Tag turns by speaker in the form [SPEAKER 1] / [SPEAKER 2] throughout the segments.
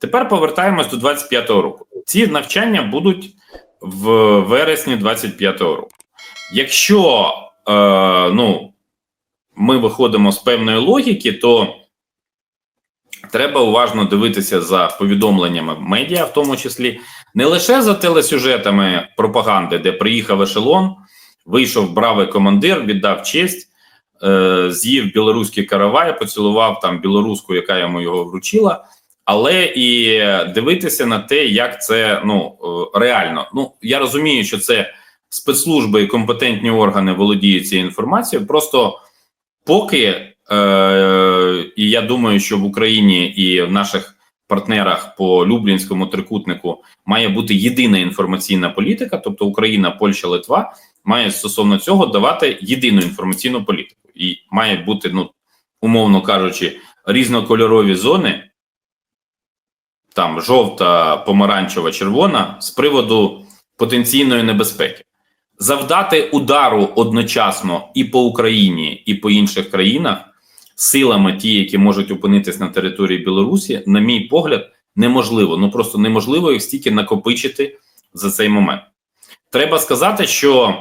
[SPEAKER 1] Тепер повертаємось до 25-го року. Ці навчання будуть в вересні 25-го року. Якщо е, ну, ми виходимо з певної логіки, то треба уважно дивитися за повідомленнями медіа, в тому числі, не лише за телесюжетами пропаганди, де приїхав ешелон, вийшов бравий командир, віддав честь, е, з'їв білоруський каравай, поцілував там білоруську, яка йому його вручила. Але і дивитися на те, як це ну е, реально. Ну я розумію, що це спецслужби і компетентні органи володіють цією інформацією. Просто поки е, і я думаю, що в Україні і в наших партнерах по Люблінському трикутнику має бути єдина інформаційна політика, тобто Україна, Польща, Литва має стосовно цього давати єдину інформаційну політику, і має бути, ну умовно кажучи, різнокольорові зони там жовта, помаранчева, червона з приводу потенційної небезпеки. Завдати удару одночасно і по Україні, і по інших країнах силами, ті, які можуть опинитись на території Білорусі, на мій погляд, неможливо. Ну просто неможливо їх стільки накопичити за цей момент. Треба сказати, що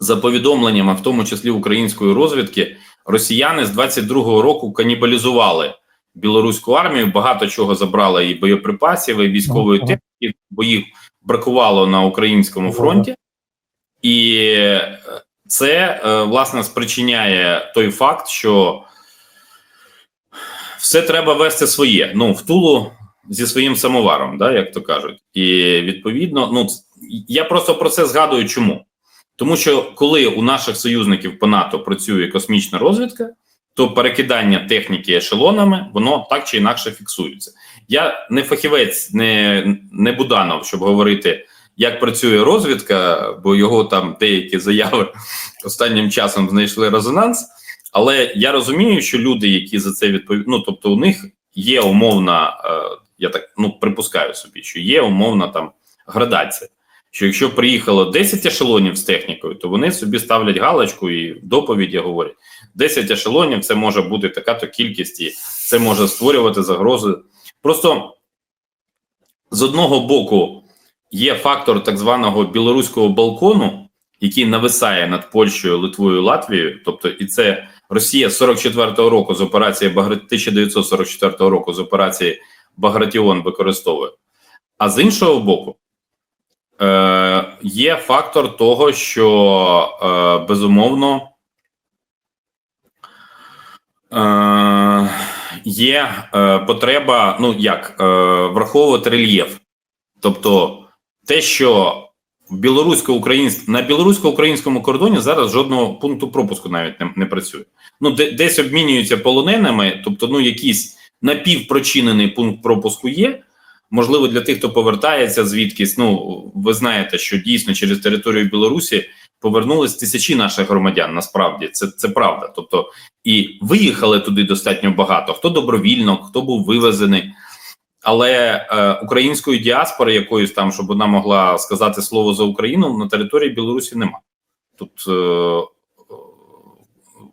[SPEAKER 1] за повідомленнями, в тому числі української розвідки, росіяни з 22-го року канібалізували білоруську армію, багато чого забрали і боєприпасів, і військової техніки, бо їх бракувало на українському фронті, і це е, власне спричиняє той факт, що все треба вести своє. Ну, в тулу зі своїм самоваром, да, як то кажуть. І відповідно, ну я просто про це згадую. Чому? Тому що коли у наших союзників по НАТО працює космічна розвідка, то перекидання техніки ешелонами, воно так чи інакше фіксується. Я не фахівець, не не Буданов, щоб говорити, як працює розвідка, бо його там деякі заяви останнім часом знайшли резонанс. Але я розумію, що люди, які за це відповідають, ну тобто у них є умовна, е, я так ну припускаю собі, що є умовна там градація. Що якщо приїхало 10 ешелонів з технікою, то вони собі ставлять галочку і в доповіді говорять: 10 ешелонів це може бути така-то кількість, і це може створювати загрози. Просто з одного боку є фактор так званого білоруського балкону, який нависає над Польщею, Литвою, Латвією. Тобто, і це Росія 44-го року з операції Багр... 1944 року з операції Багратіон використовує. А з іншого боку, е, є фактор того, що е, безумовно. Е, є е, потреба, ну як е, враховувати рельєф, тобто те, що білорусько-українськ на білорусько-українському кордоні зараз жодного пункту пропуску навіть не, не працює. Ну де, десь обмінюються полоненими, тобто, ну якийсь напівпрочинений пункт пропуску є. Можливо, для тих, хто повертається звідкись. Ну ви знаєте, що дійсно через територію Білорусі повернулись тисячі наших громадян. Насправді це це правда. Тобто і виїхали туди достатньо багато. Хто добровільно, хто був вивезений, але е, української діаспори, якоїсь там, щоб вона могла сказати слово за Україну, на території Білорусі нема. Тут е,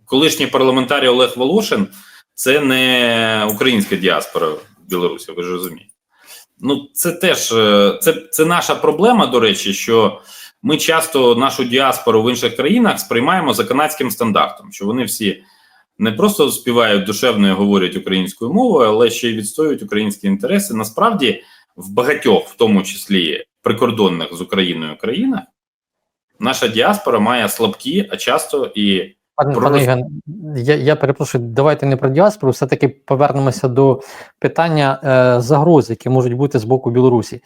[SPEAKER 1] колишній парламентарій Олег Волошин це не українська діаспора Білорусі. Ви ж розумієте. Ну, це теж це, це наша проблема, до речі, що ми часто нашу діаспору в інших країнах сприймаємо за канадським стандартом, що вони всі не просто співають душевно і говорять українською мовою, але ще й відстоюють українські інтереси. Насправді, в багатьох, в тому числі прикордонних з Україною країнах, наша діаспора має слабкі, а часто і
[SPEAKER 2] Пане
[SPEAKER 1] Про
[SPEAKER 2] пане Євген, я, я перепрошую, давайте не про діаспору, все-таки повернемося до питання е, загроз, які можуть бути з боку Білорусі.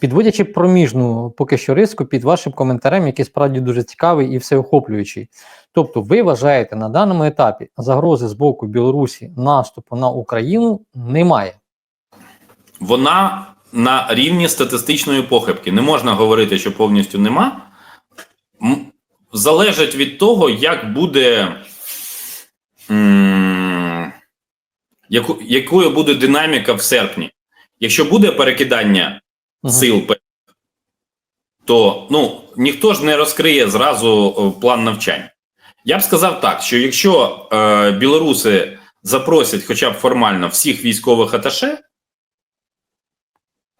[SPEAKER 2] Підводячи проміжну поки що риску під вашим коментарем, який справді дуже цікавий і всеохоплюючий. Тобто, ви вважаєте на даному етапі загрози з боку Білорусі наступу на Україну немає.
[SPEAKER 1] вона на рівні статистичної похибки. Не можна говорити, що повністю нема. Залежить від того, як буде. яку, якою буде динаміка в серпні. Якщо буде перекидання
[SPEAKER 2] Мгм.
[SPEAKER 1] сил, то ну, ніхто ж не розкриє зразу е, план навчання. Я б сказав так, що якщо е, білоруси запросять хоча б формально всіх військових аташе,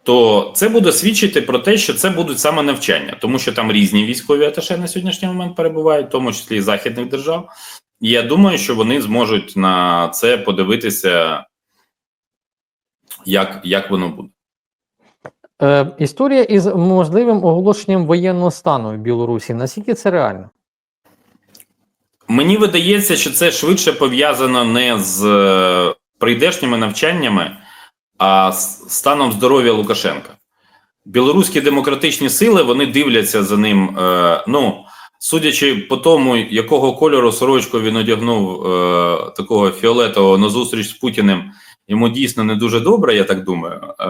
[SPEAKER 1] то це буде свідчити про те, що це будуть саме навчання, тому що там різні військові аташе на сьогоднішній момент перебувають, в тому числі і західних держав. І я думаю, що вони зможуть на це подивитися, як, як воно буде.
[SPEAKER 2] Е, історія із можливим оголошенням воєнного стану в Білорусі. Наскільки це реально?
[SPEAKER 1] Мені видається, що це швидше пов'язано не з е, прийдешніми навчаннями, а станом здоров'я Лукашенка. Білоруські демократичні сили вони дивляться за ним. Е, ну, судячи по тому, якого кольору сорочку він одягнув е, такого фіолетового на зустріч з Путіним, йому дійсно не дуже добре, я так думаю. Е,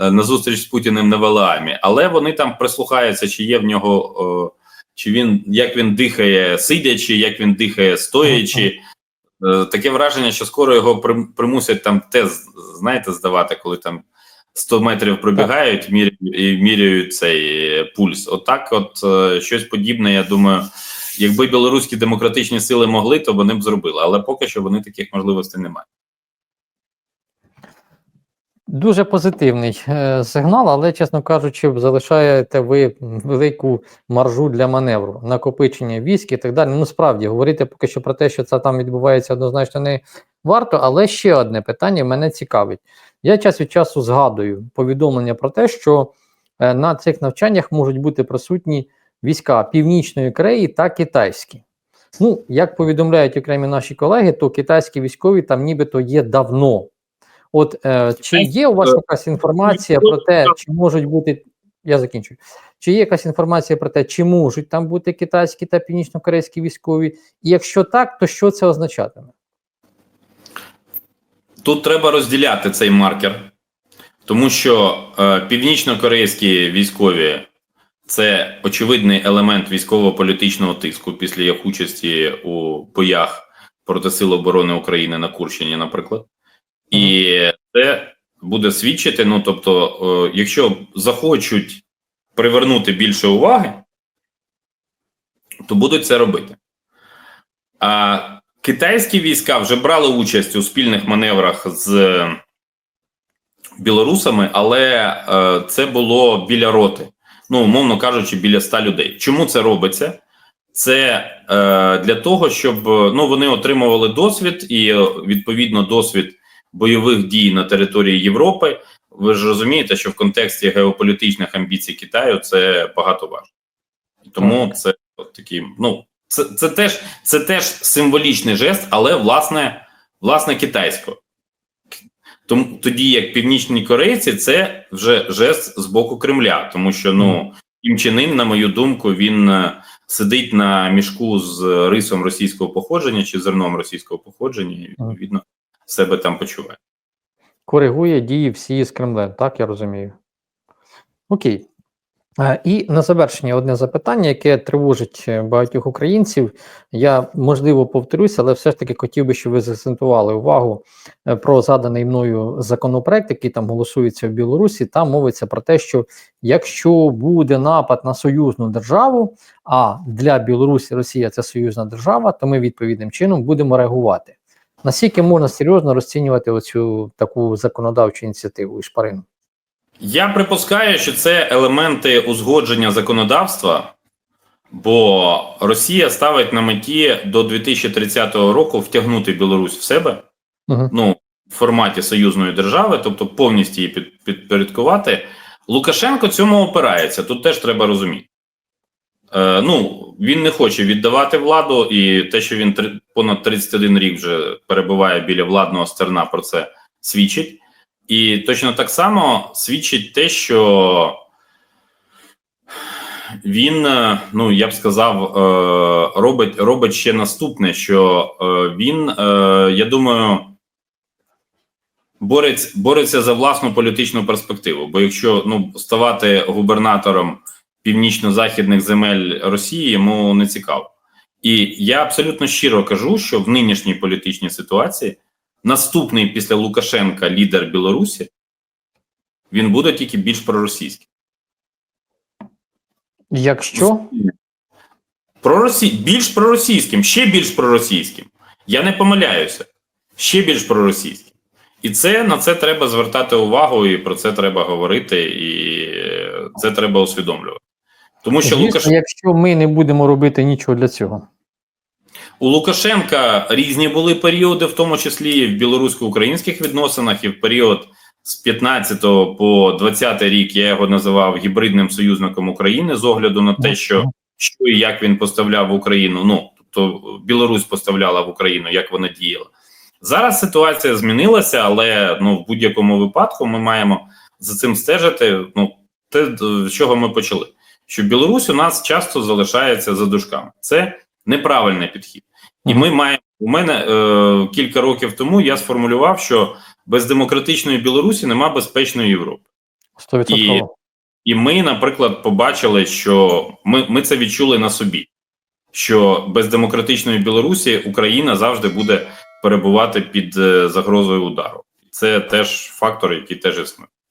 [SPEAKER 1] е, на зустріч з Путіним на Валаамі, але вони там прислухаються, чи є в нього. Е, чи він як він дихає сидячи, як він дихає стоячи. Е, Таке враження, що скоро його прим- примусять там тест, знаєте, здавати, коли там 100 метрів пробігають, і міряють цей е, пульс. Отак, от е, щось подібне, я думаю, якби білоруські демократичні сили могли, то вони б зробили. Але поки що вони таких можливостей не мають.
[SPEAKER 2] Дуже позитивний е, сигнал, але, чесно кажучи, залишаєте ви велику маржу для маневру, накопичення військ і так далі. Ну, справді, говорити поки що про те, що це там відбувається, однозначно не варто. Але ще одне питання мене цікавить. Я час від часу згадую повідомлення про те, що е, на цих навчаннях можуть бути присутні війська Північної Кореї та китайські. Ну, як повідомляють окремі наші колеги, то китайські військові там нібито є давно. От е, чи є у вас якась інформація про те, чи можуть бути. Я закінчую. Чи є якась інформація про те, чи можуть там бути китайські та північно-корейські військові? І якщо так, то що це означатиме?
[SPEAKER 1] Тут треба розділяти цей маркер, тому що е, північно-корейські військові це очевидний елемент військово-політичного тиску після їх участі у боях проти Сил оборони України на Курщині, наприклад. І це буде свідчити. Ну тобто, е, якщо захочуть привернути більше уваги, то будуть це робити. А китайські війська вже брали участь у спільних маневрах з білорусами, але е, це було біля роти. Ну, умовно кажучи, біля ста людей. Чому це робиться? Це е, для того, щоб ну вони отримували досвід і е, відповідно досвід бойових дій на території Європи. Ви ж розумієте, що в контексті геополітичних амбіцій Китаю це багато важко. Тому це от такі, ну це, це теж це теж символічний жест, але власне власне китайського. Тому тоді як північні корейці, це вже жест з боку Кремля, тому що ну Кім Чен Ін, на мою думку, він е, сидить на мішку з рисом російського походження чи зерном російського походження, і відповідно себе там почуває.
[SPEAKER 2] Коригує дії всі з Кремлем, так я розумію. Окей. І на завершення одне запитання, яке тривожить е, багатьох українців. Я можливо повторюся, але все ж таки хотів би, щоб ви заакцентували увагу е, про заданий мною законопроект, який там голосується в Білорусі. Там мовиться про те, що якщо буде напад на союзну державу, а для Білорусі Росія це союзна держава, то ми відповідним чином будемо реагувати. Наскільки можна серйозно розцінювати оцю таку законодавчу ініціативу і шпарину?
[SPEAKER 1] Я припускаю, що це елементи узгодження законодавства, бо Росія ставить на меті до 2030 року втягнути Білорусь в себе
[SPEAKER 2] Угу.
[SPEAKER 1] ну, в форматі союзної держави, тобто повністю її під, підпорядкувати. Лукашенко цьому опирається. Тут теж треба розуміти. Е, ну, він не хоче віддавати владу, і те, що він понад 31 рік вже перебуває біля владного стерна, про це свідчить. І точно так само свідчить те, що він, е, ну я б сказав, е, робить робить ще наступне, що він, я думаю, бореться, бореться за власну політичну перспективу. Бо якщо ну, ставати губернатором північно-західних земель Росії, йому не цікаво. І я абсолютно щиро кажу, що в нинішній політичній ситуації наступний після Лукашенка лідер Білорусі він буде тільки більш проросійський.
[SPEAKER 2] Якщо
[SPEAKER 1] Проросі... більш проросійським, ще більш проросійським. Я не помиляюся. Ще більш проросійським. І це на це треба звертати увагу, і про це треба говорити, і е, це треба усвідомлювати. Тому що
[SPEAKER 2] Звісно,
[SPEAKER 1] Лукашенко
[SPEAKER 2] якщо ми не будемо робити нічого для цього.
[SPEAKER 1] у Лукашенка різні були періоди, в тому числі і в білорусько-українських відносинах, і в період з 15 по 20 рік я його називав гібридним союзником України з огляду на те, що, що і як він поставляв в Україну. Ну тобто Білорусь поставляла в Україну, як вона діяла. Зараз ситуація змінилася, але ну в будь-якому випадку ми маємо за цим стежити. Ну те, з чого ми почали, що Білорусь у нас часто залишається за дужками. Це неправильний підхід, і ми маємо у мене е, кілька років тому я сформулював, що без демократичної Білорусі нема безпечної Європи.
[SPEAKER 2] 100%.
[SPEAKER 1] І ми, наприклад, побачили, що ми, ми це відчули на собі, що без демократичної Білорусі Україна завжди буде перебувати під е, загрозою удару. Це теж фактор, який теж існує.